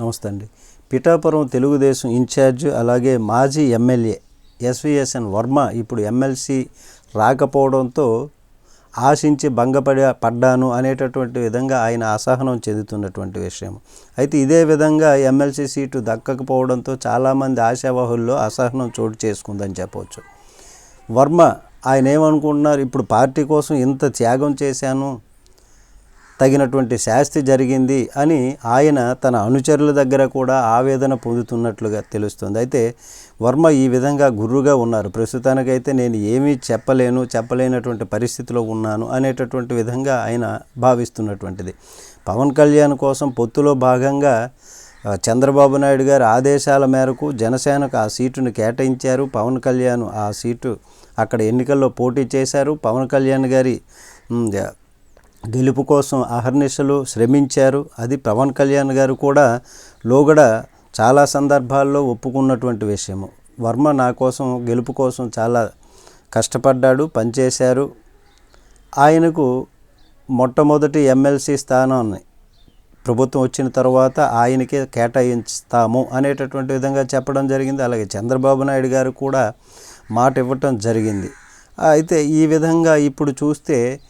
నమస్తే అండి. పిఠాపురం తెలుగుదేశం ఇన్ఛార్జ్ అలాగే మాజీ ఎమ్మెల్యే ఎస్విఎస్ఎన్ వర్మ ఇప్పుడు ఎమ్మెల్సీ రాకపోవడంతో ఆశించి భంగపడి పడ్డాను అనేటటువంటి విధంగా ఆయన అసహనం చెందుతున్నటువంటి విషయం. అయితే ఇదే విధంగా ఎమ్మెల్సీ సీటు దక్కకపోవడంతో చాలామంది ఆశావాహుల్లో అసహనం చోటు చేసుకుందని చెప్పవచ్చు. వర్మ ఆయన ఏమనుకుంటున్నారు? ఇప్పుడు పార్టీ కోసం ఇంత త్యాగం చేశాను తగినటువంటి శాస్తి జరిగింది అని ఆయన తన అనుచరుల దగ్గర కూడా ఆవేదన పొందుతున్నట్లుగా తెలుస్తుంది. అయితే వర్మ ఈ విధంగా గుర్రుగా ఉన్నారు. ప్రస్తుతానికైతే నేను ఏమీ చెప్పలేను చెప్పలేనటువంటి పరిస్థితిలో ఉన్నాను అనేటటువంటి విధంగా ఆయన భావిస్తున్నటువంటిది. పవన్ కళ్యాణ్ కోసం పొత్తులో భాగంగా చంద్రబాబు నాయుడు గారి ఆదేశాల మేరకు జనసేనకు ఆ సీటును కేటాయించారు. పవన్ కళ్యాణ్ ఆ సీటు అక్కడ ఎన్నికల్లో పోటీ చేశారు. పవన్ కళ్యాణ్ గారి గెలుపు కోసం అహర్నిశలు శ్రమించారు. అది పవన్ కళ్యాణ్ గారు కూడా లోగడ చాలా సందర్భాల్లో ఒప్పుకున్నటువంటి విషయము. వర్మ నా కోసం గెలుపు కోసం చాలా కష్టపడ్డాడు పనిచేశారు. ఆయనకు మొట్టమొదటి ఎమ్మెల్సీ స్థానాన్ని ప్రభుత్వం వచ్చిన తర్వాత ఆయనకే కేటాయిస్తాము అనేటటువంటి విధంగా చెప్పడం జరిగింది. అలాగే చంద్రబాబు నాయుడు గారు కూడా మాట ఇవ్వటం జరిగింది. అయితే ఈ విధంగా ఇప్పుడు చూస్తే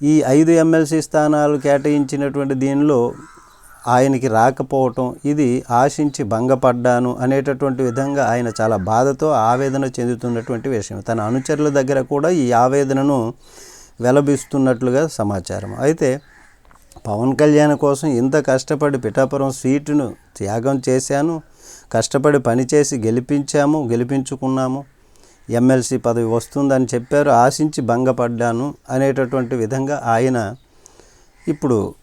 ఈ ఐదు ఎమ్మెల్సీ స్థానాలు కేటాయించినటువంటి దీనిలో ఆయనకి రాకపోవటం ఇది ఆశించి భంగపడ్డాను అనేటటువంటి విధంగా ఆయన చాలా బాధతో ఆవేదన చెందుతున్నటువంటి విషయం. తన అనుచరుల దగ్గర కూడా ఈ ఆవేదనను వెలబిస్తున్నట్లుగా సమాచారం. అయితే పవన్ కళ్యాణ్ కోసం ఇంత కష్టపడి పిఠాపురం సీటును త్యాగం చేశాను కష్టపడి పనిచేసి గెలిపించాము గెలిపించుకున్నాము. ఎమ్మెల్సీ పదవి వస్తుందని చెప్పారు ఆశించి భంగపడ్డాను అనేటటువంటి విధంగా ఆయన ఇప్పుడు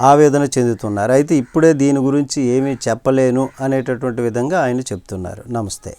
ఆవేదన చెందుతున్నారు. అయితే ఇప్పుడే దీని గురించి ఏమీ చెప్పలేను అనేటటువంటి విధంగా ఆయన చెప్తున్నారు. నమస్తే.